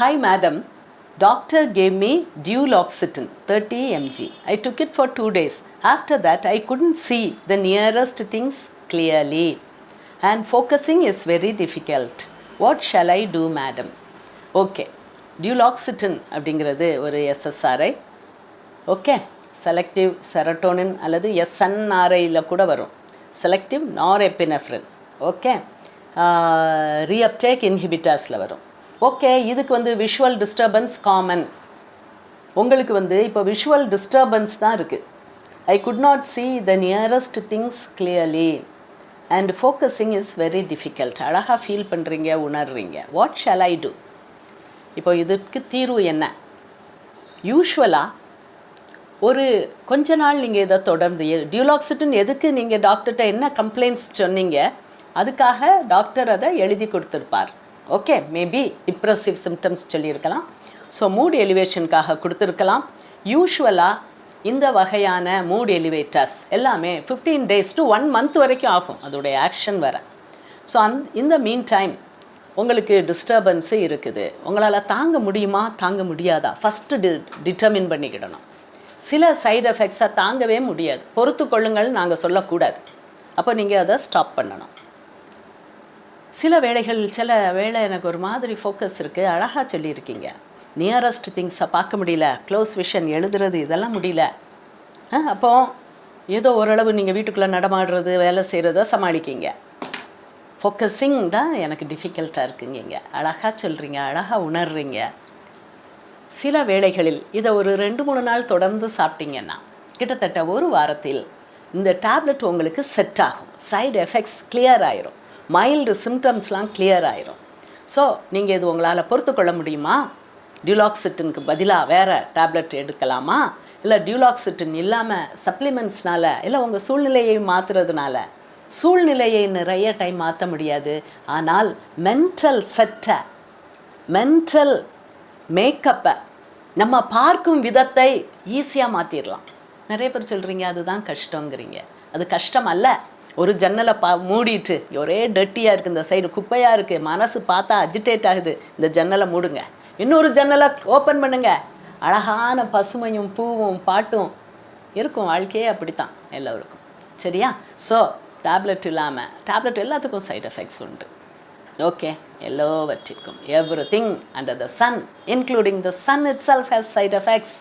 Hi, madam. Doctor gave me duloxetine 30 mg. I took it for two days. After that, I couldn't see the nearest things clearly, and focusing is very difficult. What shall I do, madam? Okay. duloxetine அப்படிங்கிறது ஒரு SSRI okay selective serotonin அல்லது எஸ்என்ஆர்ஐயில் கூட வரும் selective norepinephrine okay reuptake இன்ஹிபிட்டாஸில் வரும் okay இதுக்கு வந்து விஷுவல் டிஸ்டர்பன்ஸ் காமன் உங்களுக்கு வந்து இப்போ விஷுவல் டிஸ்டர்பன்ஸ் தான் இருக்குது I could not see the nearest things clearly and focusing is very difficult அழகாக ஃபீல் பண்ணுறீங்க உணர்றீங்க. வாட் ஷால் ஐ டூ இப்போ இதுக்கு தீர்வு என்ன? யூஷுவலாக ஒரு கொஞ்ச நாள் நீங்கள் இதை தொடர்ந்து டியூலாக்சிட்டின் எதுக்கு நீங்கள் டாக்டர்கிட்ட என்ன கம்ப்ளைண்ட்ஸ் சொன்னீங்க அதுக்காக டாக்டர் அதை எழுதி கொடுத்துருப்பார். ஓகே மேபி டிப்ரெசிவ் சிம்டம்ஸ் சொல்லியிருக்கலாம். ஸோ மூட் எலிவேஷனுக்காக கொடுத்துருக்கலாம். யூஷுவலாக இந்த வகையான மூட் எலிவேட்டர்ஸ் எல்லாமே fifteen days to one month வரைக்கும் ஆகும். அதோடைய ஆக்ஷன் வர ஸோ அந் இந்த மீன் டைம் உங்களுக்கு டிஸ்டர்பன்ஸு இருக்குது. உங்களால் தாங்க முடியுமா? தாங்க முடியாதா? ஃபஸ்ட்டு டி டிட்டர்மின் பண்ணிக்கிடணும். சில சைடு எஃபெக்ட்ஸை தாங்கவே முடியாது. பொறுத்து கொள்ளுங்கள் நாங்கள் சொல்லக்கூடாது. அப்போ நீங்கள் அதை ஸ்டாப் பண்ணணும். சில வேளைகள் சில வேலை எனக்கு ஒரு மாதிரி ஃபோக்கஸ் இருக்குது அழகாக சொல்லியிருக்கீங்க. நியரஸ்ட் திங்ஸை பார்க்க முடியல. க்ளோஸ் விஷன் எழுதுறது இதெல்லாம் முடியல. ஆ, அப்போ ஏதோ ஓரளவு நீங்கள் வீட்டுக்குள்ளே நடமாடுறது வேலை செய்கிறத சமாளிக்கீங்க. ஃபோக்கஸிங் தான் எனக்கு டிஃபிகல்ட்டாக இருக்குங்க அழகாக சொல்கிறீங்க அழகாக உணர்றீங்க. சில வேளைகளில் இதை ஒரு ரெண்டு மூணு நாள் தொடர்ந்து சாப்பிட்டீங்கன்னா கிட்டத்தட்ட ஒரு வாரத்தில் இந்த டேப்லெட் உங்களுக்கு செட் ஆகும். சைடு எஃபெக்ட்ஸ் கிளியர் ஆயிரும். மைல்டு சிம்டம்ஸ்லாம் கிளியர் ஆயிரும். ஸோ நீங்கள் இது உங்களால் பொறுத்துக்கொள்ள முடியுமா? டியூலாக்சிட்டினுக்கு பதிலாக வேறு டேப்லெட் எடுக்கலாமா? இல்லை டியூலாக்சிட்டின் இல்லாமல் சப்ளிமெண்ட்ஸ்னால இல்லை உங்கள் சூழ்நிலையை மாற்றுறதுனால சூழ்நிலையை நிறைய டைம் மாற்ற முடியாது. ஆனால் மென்டல் செட்டை மென்டல் மேக்கப்பை நம்ம பார்க்கும் விதத்தை ஈஸியாக மாற்றிடலாம் நிறைய பேர் சொல்கிறீங்க அதுதான் கஷ்டங்கிறீங்க அது கஷ்டம் அல்ல. ஒரு ஜன்னலை பா மூடிட்டு ஒரே டர்ட்டியாக இருக்குது இந்த சைடு குப்பையாக இருக்குது மனசு பார்த்தா அஜிடேட் ஆகுது. இந்த ஜன்னலை மூடுங்க. இன்னொரு ஜன்னலை ஓப்பன் பண்ணுங்க. அழகான பசுமையும் பூவும் பாட்டும் இருக்கும். வாழ்க்கையே அப்படித்தான் எல்லோருக்கும். சரியா? ஸோ டேப்லெட் இல்லாமல் டேப்லெட் எல்லாத்துக்கும் சைட் எஃபெக்ட்ஸ் உண்டு. ஓகே எல்லாவற்றிற்கும். Everything under the sun including the sun itself has side effects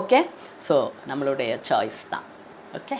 okay so நம்மளுடைய சாய்ஸ் தான். ஓகே